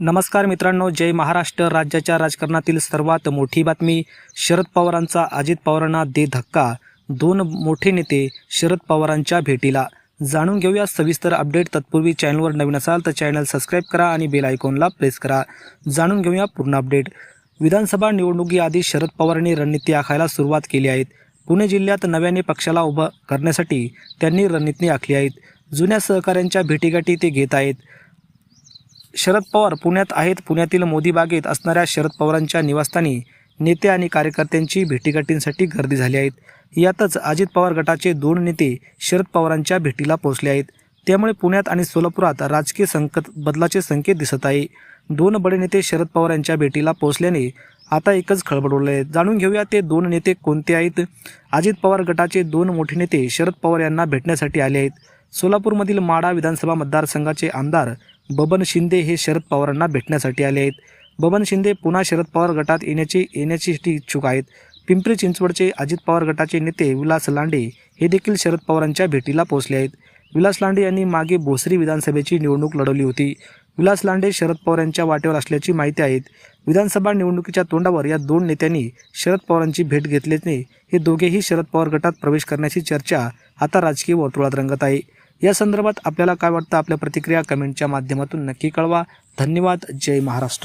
नमस्कार मित्रांनो जय महाराष्ट्र. राज्याच्या राजकारणातील सर्वात मोठी बातमी शरद पवारांचा अजित पवारांना दे धक्का. दोन मोठे नेते शरद पवारांच्या भेटीला. जाणून घेऊया सविस्तर अपडेट तत्पूर्वी चॅनलवर नवीन असाल तर चॅनल सबस्क्राईब करा आणि बेल आयकॉनला प्रेस करा. जाणून घेऊया पूर्ण अपडेट. विधानसभा निवडणुकीआधी शरद पवारांनी रणनीती आखायला सुरुवात केली आहे पुणे जिल्ह्यात नव्याने पक्षाला उभं करण्यासाठी त्यांनी रणनीती आखली आहेत. जुन्या सहकाऱ्यांच्या भेटीगाठी ते घेत आहेत. शरद पवार पुण्यात आहेत. पुण्यातील मोदी बागेत असणाऱ्या शरद पवारांच्या निवासस्थानी नेते आणि कार्यकर्त्यांची भेटीगाठींसाठी गर्दी झाली आहेत. यातच अजित पवार गटाचे दोन नेते शरद पवारांच्या भेटीला पोहोचले आहेत. त्यामुळे पुण्यात आणि सोलापुरात राजकीय संकट बदलाचे संकेत दिसत आहे. दोन बडे नेते शरद पवार यांच्या भेटीला पोहोचल्याने आता एकच खळबळ उडले आहे. जाणून घेऊया ते दोन नेते कोणते आहेत. अजित पवार गटाचे दोन मोठे नेते शरद पवार यांना भेटण्यासाठी आले आहेत. सोलापूरमधील माडा विधानसभा मतदारसंघाचे आमदार बबन शिंदे हे शरद पवारांना भेटण्यासाठी आले आहेत. बबन शिंदे पुन्हा शरद पवार गटात येण्याची येण्याची इच्छुक आहेत. पिंपरी चिंचवडचे अजित पवार गटाचे नेते विलास लांडे हे देखील शरद पवारांच्या भेटीला पोहोचले आहेत. विलास लांडे यांनी मागे भोसरी विधानसभेची निवडणूक लढवली होती. विलास लांडे शरद पवार यांच्या वाटेवर असल्याची माहिती आहे विधानसभा निवडणुकीच्या तोंडावर या दोन नेत्यांनी शरद पवारांची भेट घेतल्याने हे दोघेही शरद पवार गटात प्रवेश करण्याची चर्चा आता राजकीय वर्तुळात रंगत आहे. या संदर्भात आपल्याला काय वाटतं? आपल्या प्रतिक्रिया कमेंटच्या माध्यमातून नक्की कळवा. धन्यवाद. जय महाराष्ट्र.